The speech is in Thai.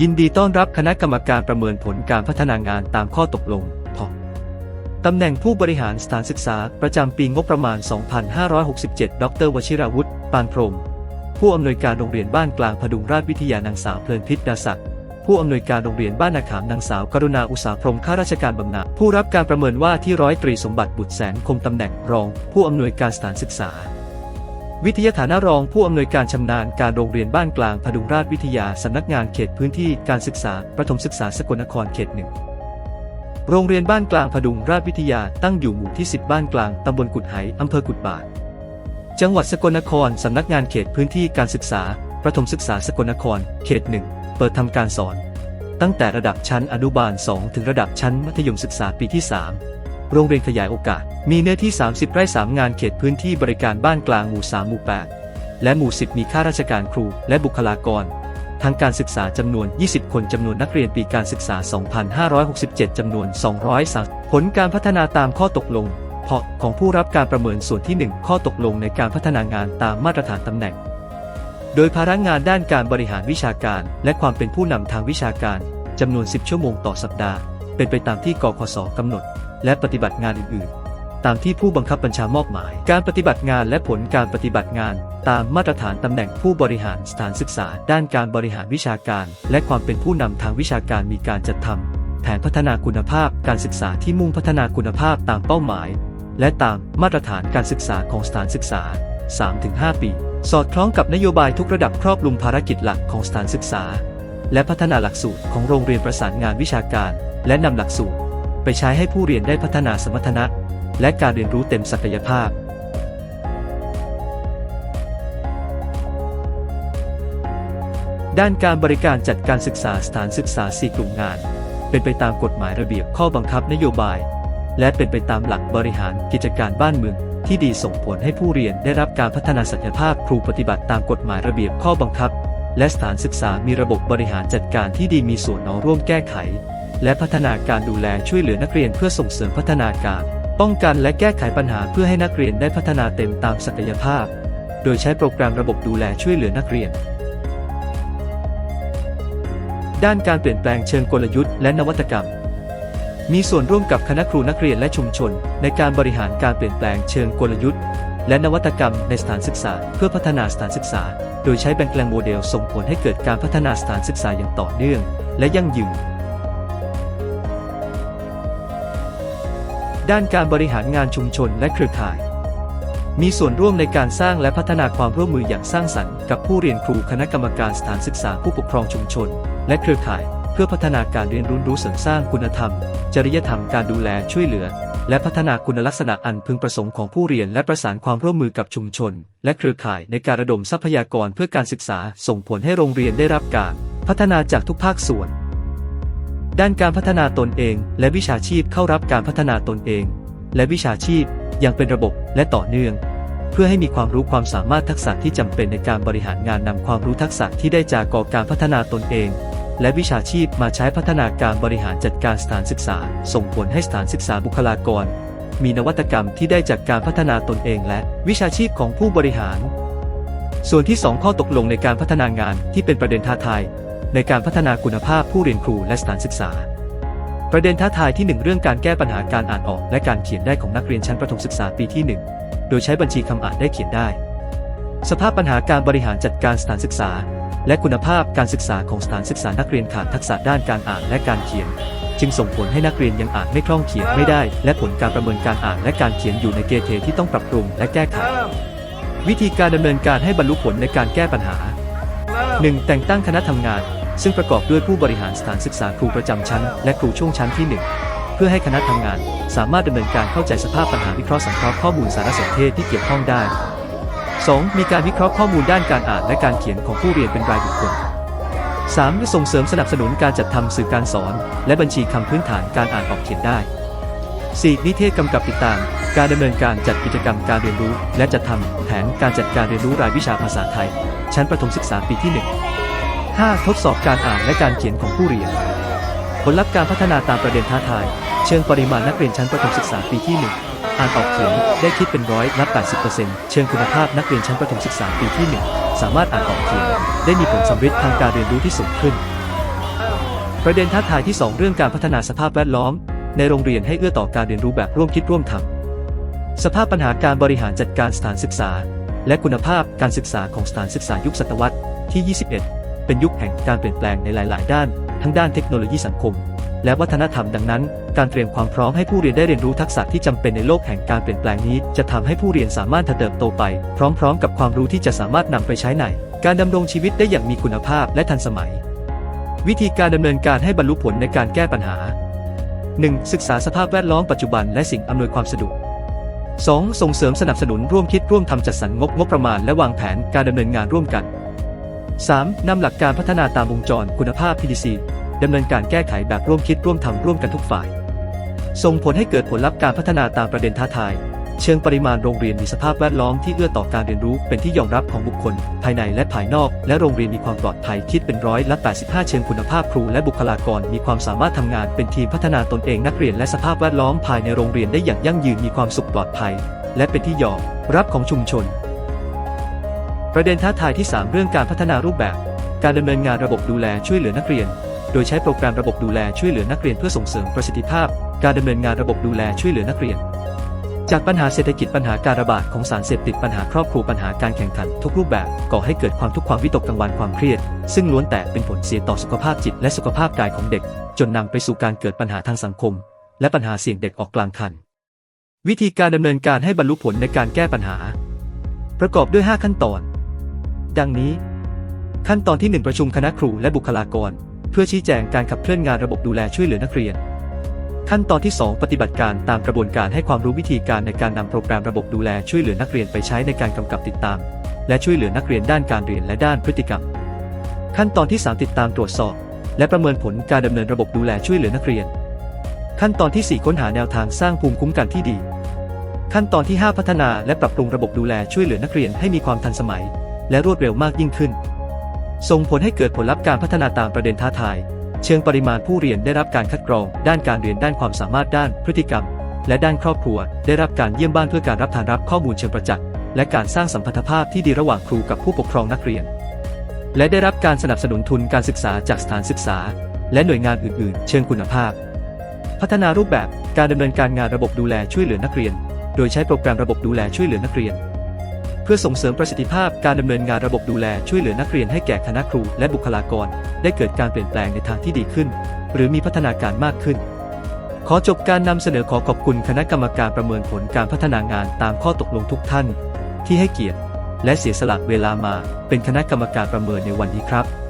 ยินดีต้อนรับคณะกรรมการประเมินผลการพัฒนางานตามข้อตกลงพอตำแหน่งผู้บริหารสถานศึกษาประจำปีงบประมาณ 2567 ดรวชิราวุฒิ ปานพรม ผู้อำนวยการโรงเรียนบ้านกลางพดุงราชวิทยานางสาวเพลินพิษดาศักดิ์ ผู้อำนวยการโรงเรียนบ้านนาขามนางสาวกรุณาอุตสาพรมข้าราชการบำนาญ ผู้รับการประเมินว่าที่ร้อยตรีสมบัติบุตรแสนคงตำแหน่งรอง ผู้อำนวยการสถานศึกษา วิทยาฐานะรองผู้อำนวยการชำนาญการโรงเรียนบ้านกลางพดุงราชวิทยาสำนักงานเขตพื้นที่การศึกษาประถมศึกษาสกลนครเขตหนึ่งโรงเรียนบ้านกลางพดุงราชวิทยาตั้งอยู่หมู่ที่ 10 บ้านกลางตำบลกุดไหอำเภอกุดบาท จังหวัดสกลนครสำนักงานเขตพื้นที่การศึกษา ประถมศึกษาสกลนคร เขตหนึ่งเปิดทำการสอน ตั้งแต่ระดับชั้นอนุบาล 2 ถึงระดับชั้นมัธยมศึกษาปีที่ 3 โรงเรียนขยายโอกาส มีเนื้อที่ 30 ไร่ 3 งานเขตพื้นที่บริการบ้านกลางหมู่ 3 หมู่ 8 และหมู่ 10 มีข้าราชการครูและบุคลากร ทางการศึกษาจำนวน 20 คนจำนวนนักเรียนปีการศึกษา 2567จำนวน203ผลการพัฒนาตามข้อตกลงพอของผู้รับการประเมินส่วนที่ 1 ข้อตกลงในการพัฒนางานตามมาตรฐานตำแหน่ง โดยภาระงานด้านการบริหารวิชาการ และความเป็นผู้นำทางวิชาการจำนวน 10 ชั่วโมงต่อสัปดาห์ เป็นไปตามที่กคสกำหนด และปฏิบัติงานอื่นๆ ตามที่ผู้บังคับบัญชามอบหมาย การปฏิบัติงานและผลการปฏิบัติงาน ตามมาตรฐานตำแหน่งผู้บริหารสถานศึกษา ด้านการบริหารวิชาการ และความเป็นผู้นำทางวิชาการมีการจัดทำแผนพัฒนาคุณภาพการศึกษาที่มุ่งพัฒนาคุณภาพตามเป้าหมาย และตามมาตรฐานการศึกษาของสถานศึกษา 3-5 ปี สอดคล้องกับนโยบายทุกระดับครอบคลุมภารกิจหลักของสถานศึกษา และพัฒนาหลักสูตรของโรงเรียนประสานงานวิชาการ และนำหลักสูตร ไปใช้ให้ผู้เรียนได้พัฒนาสมรรถนะ และการเรียนรู้เต็มศักยภาพด้านการบริการจัดการศึกษาสถานศึกษา 4 กลุ่มงาน เป็นไปตามกฎหมายระเบียบข้อบังคับนโยบาย และเป็นไปตามหลักบริหารกิจการบ้านเมือง ที่ดีส่งผลให้ผู้เรียนได้รับการพัฒนาศักยภาพครูปฏิบัติตามกฎหมายระเบียบข้อบังคับ และสถานศึกษามีระบบบริหารจัดการที่ดีมีส่วนเอร่วมแก้ไข และพัฒนาการดูแลช่วยเหลือนักเรียนเพื่อส่งเสริมพัฒนาการ ป้องกันและแก้ไขปัญหาเพื่อให้นักเรียนได้พัฒนาเต็มตามศักยภาพ โดยใช้โปรแกรมระบบดูแลช่วยเหลือนักเรียน ด้านการเปลี่ยนแปลงเชิงกลยุทธ์และนวัตกรรมมีส่วนร่วมกับคณะครูนักเรียนและชุมชน ในการบริหารการเปลี่ยนแปลงเชิงกลยุทธ์ และนวัตกรรมในสถานศึกษา เพื่อพัฒนาสถานศึกษา โดยใช้แบงแกลงโมเดลส่งผลให้เกิดการพัฒนาสถานศึกษาอย่างต่อเนื่อง และยั่งยืน ด้านการบริหารงานชุมชนและเครือข่าย มีส่วนร่วมในการสร้างและพัฒนาความร่วมมืออย่างสร้างสรรค์กับผู้เรียนครูคณะกรรมการสถานศึกษาผู้ปกครองชุมชน และเครือข่าย เพื่อพัฒนาการเรียนรู้รู้เสริมสร้างคุณธรรม จริยธรรมการดูแลช่วยเหลือ และพัฒนาคุณลักษณะอันพึงประสงค์ของผู้เรียนและประสานความร่วมมือกับชุมชน และเครือข่ายในการระดมทรัพยากรเพื่อการศึกษา ส่งผลให้โรงเรียนได้รับการ พัฒนาจากทุกภาคส่วน ด้านการพัฒนาตนเอง และวิชาชีพเข้ารับการพัฒนาตนเอง และวิชาชีพอย่างเป็นระบบและต่อเนื่อง เพื่อให้มีความรู้ความสามารถทักษะที่จำเป็นในการบริหารงานนำความรู้ทักษะที่ได้จากก่อการพัฒนาตนเอง และวิชาชีพมาใช้พัฒนาการบริหารจัดการสถานศึกษา ส่งผลให้สถานศึกษาบุคลากร มีนวัตกรรมที่ได้จากการพัฒนาตนเอง และวิชาชีพของผู้บริหาร ส่วนที่ 2 ข้อตกลงในการพัฒนางานที่เป็นประเด็นท้าทาย ในการพัฒนาคุณภาพผู้เรียนครูและสถานศึกษา ประเด็นท้าทายที่ 1 เรื่องการแก้ปัญหาการอ่านออก และการเขียนได้ของนักเรียนชั้นประถมศึกษาปีที่ 1 โดยใช้บัญชีคำอ่านได้เขียนได้ สภาพปัญหาการบริหารจัดการสถานศึกษา และคุณภาพการศึกษาของสถานศึกษานักเรียนขาดทักษะด้านการอ่านและการเขียน จึงส่งผลให้นักเรียนยังอ่านไม่คล่องเขียนไม่ได้ และผลการประเมินการอ่านและการเขียนอยู่ในเกณฑ์ที่ต้องปรับปรุงและแก้ไขวิธีการดำเนินการให้บรรลุผลในการแก้ปัญหา 1. แต่งตั้งคณะทำงาน ซึ่งประกอบด้วยผู้บริหารสถานศึกษาครูประจำชั้น และครูช่วงชั้นที่ 1 เพื่อให้คณะทำงาน สามารถดำเนินการเข้าใจสภาพปัญหาวิเคราะห์สังเคราะห์ข้อมูลสารสนเทศที่เกี่ยวข้องได้ 2. มีการวิเคราะห์ข้อมูลด้านการอ่านและการเขียนของผู้เรียนเป็นรายบุคคล 3. ส่งเสริมสนับสนุนการจัดทำสื่อการสอน และบัญชีคำพื้นฐานการอ่านออกเขียนได้ 4. นิเทศกำกับติดตาม การดำเนินการจัดกิจกรรมการเรียนรู้ และจัดทำแผนการจัดการเรียนรู้รายวิชาภาษาไทย ชั้นประถมศึกษาปีที่ 1 5. ทดสอบการอ่านและการเขียนของผู้เรียน ผลลัพธ์การพัฒนาตามประเด็นท้าทาย เชิงปริมาณนักเรียนชั้นประถมศึกษาปีที่ 1 อ่านออกเขียนได้คิดเป็นร้อยละ80%เชิงคุณภาพนักเรียนชั้นประถมศึกษาปีที่ 1 สามารถอ่านออกเขียน ได้มีผลสำเร็จทางการเรียนรู้ที่สูงขึ้น ประเด็นท้าทายที่ 2 เรื่องการพัฒนาสภาพแวดล้อม ในโรงเรียนให้เอื้อต่อการเรียนรู้แบบร่วมคิดร่วมทำสภาพปัญหาการบริหารจัดการสถานศึกษา และคุณภาพการศึกษาของสถานศึกษายุคศตวรรษที่ 21 เป็นยุคแห่งการเปลี่ยนแปลงในหลาย ๆ ด้าน ทั้งด้านเทคโนโลยีสังคม และวัฒนธรรมดังนั้น การเตรียมความพร้อมให้ผู้เรียนได้เรียนรู้ทักษะที่จำเป็นในโลกแห่งการเปลี่ยนแปลงนี้ จะทำให้ผู้เรียนสามารถเติบโตไป พร้อม ๆ กับความรู้ที่จะสามารถนำไปใช้ในการดำรงชีวิตได้อย่างมีคุณภาพและทันสมัย วิธีการดำเนินการให้บรรลุผลในการแก้ปัญหา 1. ศึกษาสภาพแวดล้อมปัจจุบันและสิ่งอำนวยความสะดวก 2. ส่งเสริมสนับสนุนร่วมคิดร่วมทำจัดสรรงบงบประมาณและวางแผนการดำเนินงานร่วมกัน 3. นำหลักการพัฒนาตามวงจรคุณภาพ PDC ดำเนินการแก้ไขแบบร่วมคิดร่วมทำร่วมกันทุกฝ่าย ส่งผลให้เกิดผลลัพธ์การพัฒนาตามประเด็นท้าทาย เชิงปริมาณโรงเรียนมีสภาพแวดล้อมที่เอื้อต่อการเรียนรู้เป็นที่ยอมรับของบุคคล ภายในและภายนอก และโรงเรียนมีความปลอดภัยคิดเป็นร้อยละ 85 เชิงคุณภาพครูและบุคลากรมีความสามารถทำงานเป็นทีมพัฒนาตนเองนักเรียนและสภาพแวดล้อมภายในโรงเรียนได้อย่างยั่งยืนมีความสุขปลอดภัย และเป็นที่ยอมรับของชุมชน ประเด็นท้าทายที่ 3 เรื่องการพัฒนารูปแบบ การดำเนินงานระบบดูแลช่วยเหลือนักเรียน โดยใช้โปรแกรมระบบดูแลช่วยเหลือนักเรียนเพื่อส่งเสริมประสิทธิภาพ การดำเนินงานระบบดูแลช่วยเหลือนักเรียน จากปัญหาเศรษฐกิจปัญหาการระบาดของสารเสพติดปัญหาครอบครัวปัญหาการแข่งขัน ทุกรูปแบบก่อให้เกิดความทุกข์ความวิตกกังวลความเครียด ซึ่งล้วนแต่เป็นผลเสียต่อสุขภาพจิตและสุขภาพกายของเด็ก จนนำไปสู่การเกิดปัญหาทางสังคม และปัญหาเสี่ยงเด็กออกกลางคัน วิธีการดำเนินการให้บรรลุผลในการแก้ปัญหา ประกอบด้วย 5 ขั้นตอน ดังนี้ ขั้นตอนที่ 1 ประชุมคณะครูและบุคลากร เพื่อชี้แจงการขับเคลื่อนงานระบบดูแลช่วยเหลือนักเรียน ขั้นตอนที่ 2 ปฏิบัติการตามกระบวนการให้ความรู้วิธีการในการนำโปรแกรมระบบดูแลช่วยเหลือนักเรียนไปใช้ในการกำกับติดตาม และช่วยเหลือนักเรียนด้านการเรียนและด้านพฤติกรรม ขั้นตอนที่ 3 ติดตามตรวจสอบ และประเมินผลการดำเนินระบบดูแลช่วยเหลือนักเรียน ขั้นตอนที่ 4 ค้นหาแนวทางสร้างภูมิคุ้มกันที่ดีขั้นตอนที่ 5 พัฒนาและปรับปรุงระบบดูแลช่วยเหลือนักเรียนให้มีความทันสมัย และรวดเร็วมากยิ่งขึ้น ส่งผลให้เกิดผลลัพธ์การพัฒนาตามประเด็นท้าทาย เชิงปริมาณผู้เรียนได้รับการคัดกรอง ด้านการเรียนด้านความสามารถด้านพฤติกรรม และด้านครอบครัว ได้รับการเยี่ยมบ้านเพื่อการรับทานรับข้อมูลเชิงประจักษ์และการสร้างสัมพันธภาพที่ดีระหว่างครูกับผู้ปกครองนักเรียน และได้รับการสนับสนุนทุนการศึกษาจากสถานศึกษา และหน่วยงานอื่น ๆ เชิงคุณภาพ พัฒนารูปแบบการดำเนินการงานระบบดูแลช่วยเหลือนักเรียน โดยใช้โปรแกรมระบบดูแลช่วยเหลือนักเรียน เพื่อส่งเสริมประสิทธิภาพการดำเนินงานระบบดูแลช่วยเหลือนักเรียนให้แก่คณะครูและบุคลากร ได้เกิดการเปลี่ยนแปลงในทางที่ดีขึ้น หรือมีพัฒนาการมากขึ้น ขอจบการนำเสนอขอขอบคุณคณะกรรมการประเมินผลการพัฒนางานตามข้อตกลงทุกท่าน ที่ให้เกียรติ และเสียสละเวลามาเป็นคณะกรรมการประเมินในวันนี้ครับ